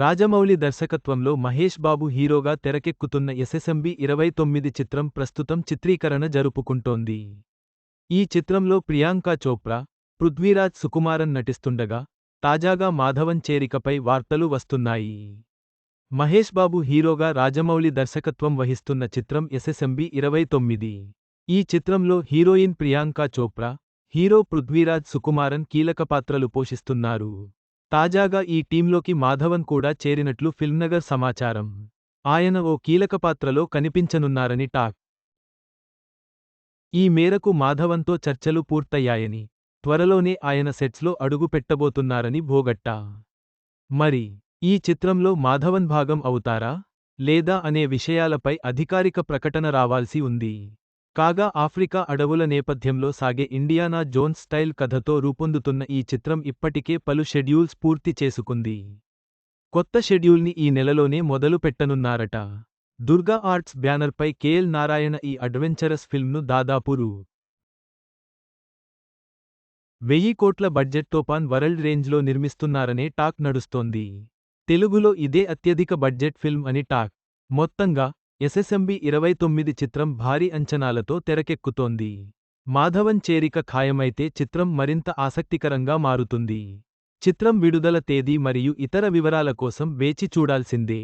రాజమౌళి దర్శకత్వంలో మహేష్ బాబు హీరోగా తెరకెక్కుతున్న ఎస్ఎస్ఎంబి ఇరవై తొమ్మిది చిత్రం ప్రస్తుతం చిత్రీకరణ జరుపుకుంటోంది. ఈ చిత్రంలో ప్రియాంక చోప్రా పృథ్వీరాజ్ సుకుమారన్ నటిస్తుండగా తాజాగా మాధవన్ చేరికపై వార్తలు వస్తున్నాయి. మహేష్ బాబు హీరోగా రాజమౌళి దర్శకత్వం వహిస్తున్న చిత్రం ఎస్ఎస్ఎంబి ఇరవై తొమ్మిది. ఈ చిత్రంలో హీరోయిన్ ప్రియాంక చోప్రా హీరో పృథ్వీరాజ్ సుకుమారన్ కీలక పాత్రలు పోషిస్తున్నారు. తాజాగా ఈ టీంలోకి మాధవన్ కూడా చేరినట్లు ఫిల్మ్నగర్ సమాచారం. ఆయన ఓ కీలక పాత్రలో కనిపించనున్నారని టాక్. ఈ మేరకు మాధవన్తో చర్చలు పూర్తయ్యాయని త్వరలోనే ఆయన సెట్స్లో అడుగు పెట్టబోతున్నారని భోగట్టా. మరి ఈ చిత్రంలో మాధవన్ భాగం అవుతారా లేదా అనే విషయాలపై అధికారిక ప్రకటన రావాల్సి ఉంది. కాగా ఆఫ్రికా అడవుల నేపథ్యంలో సాగే ఇండియానా జోన్స్ స్టైల్ కథతో రూపొందుతున్న ఈ చిత్రం ఇప్పటికే పలు షెడ్యూల్స్ పూర్తి చేసుకుంది. కొత్త షెడ్యూల్ని ఈ నెలలోనే మొదలు పెట్టనున్నారట. దుర్గా ఆర్ట్స్ బ్యానర్పై కేఎల్ నారాయణ ఈ అడ్వెంచరస్ ఫిల్మ్ను దాదాపు రూ. వెయ్యి కోట్ల బడ్జెట్ తోపాన్ వరల్డ్ రేంజ్లో నిర్మిస్తున్నారనే టాక్ నడుస్తోంది. తెలుగులో ఇదే అత్యధిక బడ్జెట్ ఫిల్మ్ అని టాక్. మొత్తంగా ఎస్ఎస్ఎంబి ఇరవై తొమ్మిది చిత్రం భారీ అంచనాలతో తెరకెక్కుతోంది. మాధవన్ చేరిక ఖాయమైతే చిత్రం మరింత ఆసక్తికరంగా మారుతుంది. చిత్రం విడుదల తేదీ మరియు ఇతర వివరాల కోసం వేచి చూడాల్సిందే.